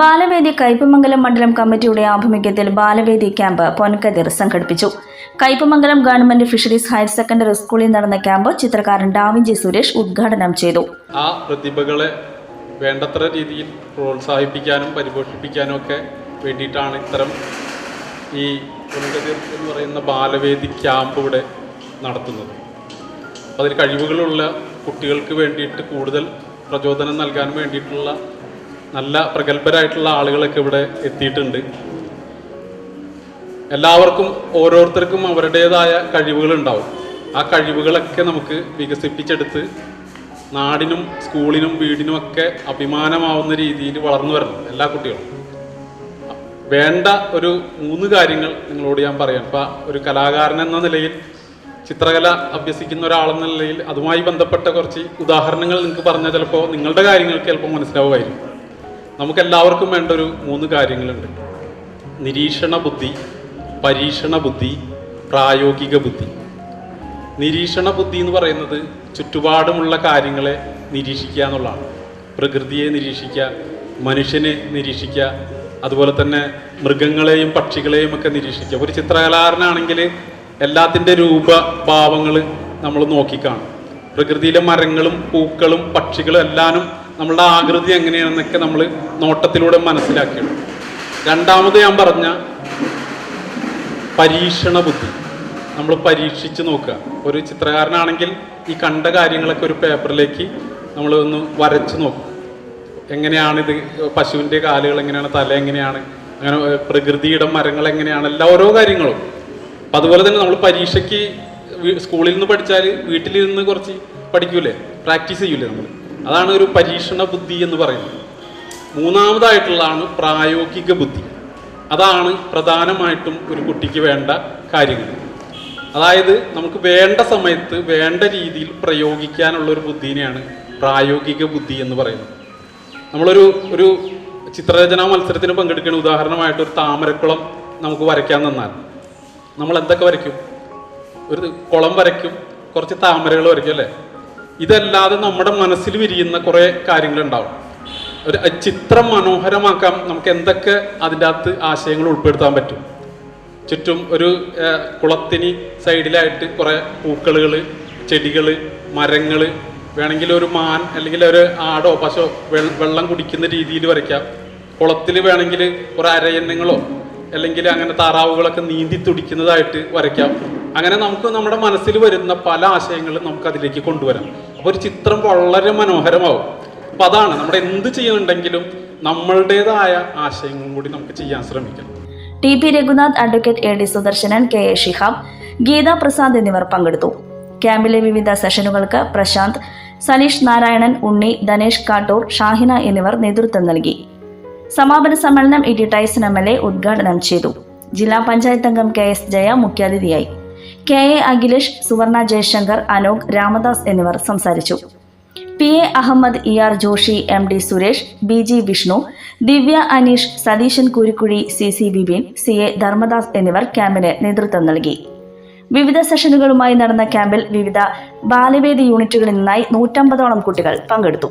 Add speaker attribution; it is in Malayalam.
Speaker 1: ബാലവേദി കയ്പമംഗലം മണ്ഡലം കമ്മിറ്റിയുടെ ആഭിമുഖ്യത്തിൽ ബാലവേദി ക്യാമ്പ് പൊൻകതിർ സംഘടിപ്പിച്ചു. Kaipamangalam government fisheries higher secondary സ്കൂളിൽ നടന്ന ക്യാമ്പ് ചിത്രകാരൻ ഡാവിഞ്ചി സുരേഷ് ഉദ്ഘാടനം ചെയ്തു.
Speaker 2: ആ പ്രതിഭകളെ വേണ്ടത്ര രീതിയിൽ പ്രോത്സാഹിപ്പിക്കാനും പരിപോഷിപ്പിക്കാനും ഒക്കെ വേണ്ടിയിട്ടാണ് ഇത്തരം ഈ പൊൻകതിർ എന്ന് പറയുന്ന ബാലവേദി ക്യാമ്പ് ഇവിടെ നടത്തുന്നത്. അതിൽ കഴിവുകളുള്ള കുട്ടികൾക്ക് വേണ്ടിയിട്ട് കൂടുതൽ പ്രചോദനം നൽകാൻ വേണ്ടിയിട്ടുള്ള നല്ല പ്രഗത്ഭരായിട്ടുള്ള ആളുകളൊക്കെ ഇവിടെ എത്തിയിട്ടുണ്ട്. എല്ലാവർക്കും ഓരോരുത്തർക്കും അവരുടേതായ കഴിവുകളുണ്ടാവും. ആ കഴിവുകളൊക്കെ നമുക്ക് വികസിപ്പിച്ചെടുത്ത് നാടിനും സ്കൂളിനും വീടിനും ഒക്കെ അഭിമാനമാവുന്ന രീതിയിൽ വളർന്നു വരണം എല്ലാ കുട്ടികളും. വേണ്ട ഒരു മൂന്ന് കാര്യങ്ങൾ നിങ്ങളോട് ഞാൻ പറയാം. ഇപ്പം ഒരു കലാകാരൻ എന്ന നിലയിൽ ചിത്രകല അഭ്യസിക്കുന്ന ഒരാളെന്ന നിലയിൽ അതുമായി ബന്ധപ്പെട്ട കുറച്ച് ഉദാഹരണങ്ങൾ നിങ്ങൾക്ക് പറഞ്ഞാൽ ചിലപ്പോൾ നിങ്ങളുടെ കാര്യങ്ങൾക്ക് ചിലപ്പോൾ മനസ്സിലാവുമായിരിക്കും. നമുക്ക് എല്ലാവർക്കും വേണ്ട ഒരു മൂന്ന് കാര്യങ്ങളുണ്ട്. നിരീക്ഷണ ബുദ്ധി പരീക്ഷണ ബുദ്ധി പ്രായോഗിക ബുദ്ധി. നിരീക്ഷണ ബുദ്ധി എന്ന് പറയുന്നത് ചുറ്റുപാടുമുള്ള കാര്യങ്ങളെ നിരീക്ഷിക്കുക എന്നുള്ളതാണ്. പ്രകൃതിയെ നിരീക്ഷിക്കുക മനുഷ്യനെ നിരീക്ഷിക്കുക അതുപോലെ തന്നെ മൃഗങ്ങളെയും പക്ഷികളെയും ഒക്കെ നിരീക്ഷിക്കുക. ഒരു ചിത്രകലാകാരനാണെങ്കിൽ എല്ലാത്തിന്റെ രൂപഭാവങ്ങൾ നമ്മൾ നോക്കിക്കാണും. പ്രകൃതിയിലെ മരങ്ങളും പൂക്കളും പക്ഷികളും എല്ലാനും നമ്മളുടെ ആകൃതി എങ്ങനെയാണെന്നൊക്കെ നമ്മൾ നോട്ടത്തിലൂടെ മനസ്സിലാക്കിയുള്ളൂ രണ്ടാമത് ഞാൻ പറഞ്ഞ പരീക്ഷണ ബുദ്ധി. നമ്മൾ പരീക്ഷിച്ച് നോക്കുക. ഒരു ചിത്രകാരനാണെങ്കിൽ ഈ കണ്ട കാര്യങ്ങളൊക്കെ ഒരു പേപ്പറിലേക്ക് നമ്മൾ ഒന്ന് വരച്ച് നോക്കും. എങ്ങനെയാണിത് പശുവിന്റെ കാലുകൾ എങ്ങനെയാണ് തല എങ്ങനെയാണ് അങ്ങനെ പ്രകൃതിയുടെ മരങ്ങൾ എങ്ങനെയാണ് എല്ലാ ഓരോ കാര്യങ്ങളും. അപ്പം അതുപോലെ തന്നെ നമ്മൾ പരീക്ഷയ്ക്ക് സ്കൂളിൽ നിന്ന് പഠിച്ചാൽ വീട്ടിലിരുന്ന് കുറച്ച് പഠിക്കൂലേ? പ്രാക്ടീസ് ചെയ്യൂലേ നമ്മൾ? അതാണ് ഒരു പരീക്ഷണ ബുദ്ധി എന്ന് പറയുന്നത്. മൂന്നാമതായിട്ടുള്ളതാണ് പ്രായോഗിക ബുദ്ധി. അതാണ് പ്രധാനമായിട്ടും ഒരു കുട്ടിക്ക് വേണ്ട കാര്യങ്ങൾ. അതായത് നമുക്ക് വേണ്ട സമയത്ത് വേണ്ട രീതിയിൽ പ്രയോഗിക്കാനുള്ള ഒരു ബുദ്ധിനെയാണ് പ്രായോഗിക ബുദ്ധി എന്ന് പറയുന്നത്. നമ്മളൊരു ഒരു ചിത്രരചനാ മത്സരത്തിന് പങ്കെടുക്കുന്ന ഉദാഹരണമായിട്ട് ഒരു താമരക്കുളം നമുക്ക് വരയ്ക്കാൻ തന്നാൽ നമ്മൾ എന്തൊക്കെ വരയ്ക്കും? ഒരു കുളം വരയ്ക്കും. കുറച്ച് താമരകൾ വരയ്ക്കും അല്ലേ? ഇതല്ലാതെ നമ്മുടെ മനസ്സിൽ വിരിയുന്ന കുറേ കാര്യങ്ങളുണ്ടാവും. ഒരു ചിത്രം മനോഹരമാക്കാൻ നമുക്ക് എന്തൊക്കെ അതിന്റെ അകത്ത് ആശയങ്ങൾ ഉൾപ്പെടുത്താൻ പറ്റും. ചുറ്റും ഒരു കുളത്തിന് സൈഡിലായിട്ട് കുറേ പൂക്കളുകൾ ചെടികൾ മരങ്ങൾ വേണമെങ്കിൽ ഒരു മാൻ അല്ലെങ്കിൽ ഒരു ആടോ പശോ വെള്ളം കുടിക്കുന്ന രീതിയിൽ വരയ്ക്കാം. കുളത്തിൽ വേണമെങ്കിൽ കുറേ അരയന്നങ്ങളോ അല്ലെങ്കിൽ അങ്ങനെ താറാവുകളൊക്കെ നീന്തി തുടിക്കുന്നതായിട്ട് വരയ്ക്കാം. അങ്ങനെ നമുക്ക് നമ്മുടെ മനസ്സിൽ വരുന്ന പല ആശയങ്ങളും നമുക്ക് അതിലേക്ക് കൊണ്ടുവരാം. അപ്പോൾ ഒരു ചിത്രം വളരെ മനോഹരമാവും. അപ്പോൾ അതാണ് നമ്മുടെ എന്ത് ചെയ്യുന്നുണ്ടെങ്കിലും നമ്മളുടേതായ ആശയങ്ങളും കൂടി നമുക്ക് ചെയ്യാൻ ശ്രമിക്കണം
Speaker 1: T P Raghunath advocate A D Sudarsanan K A Shihab Geetha Prasad എന്നിവർ പങ്കെടുത്തു. ക്യാമ്പിലെ വിവിധ സെഷനുകൾക്ക് പ്രശാന്ത് സനീഷ് നാരായണൻ ഉണ്ണി ധനേഷ് കാട്ടൂർ ഷാഹിന എന്നിവർ നേതൃത്വം നൽകി. സമാപന സമ്മേളനം E T Tyson M L A ഉദ്ഘാടനം ചെയ്തു. ജില്ലാ പഞ്ചായത്ത് അംഗം കെ എസ് ജയ മുഖ്യാതിഥിയായി. കെ എ അഖിലേഷ് സുവർണ ജയശങ്കർ അനോക് രാമദാസ് എന്നിവർ സംസാരിച്ചു. P A Ahammed E R Joshi M D Suresh B G Vishnu Divya Aneesh Satheesan Kurukkuzhi C C Bibin C A Dharmadas എന്നിവർ ക്യാമ്പിന് നേതൃത്വം നൽകി. വിവിധ സെഷനുകളുമായി നടന്ന ക്യാമ്പിൽ വിവിധ ബാലവേദി യൂണിറ്റുകളിൽ നിന്നായി നൂറ്റമ്പതോളം കുട്ടികൾ പങ്കെടുത്തു.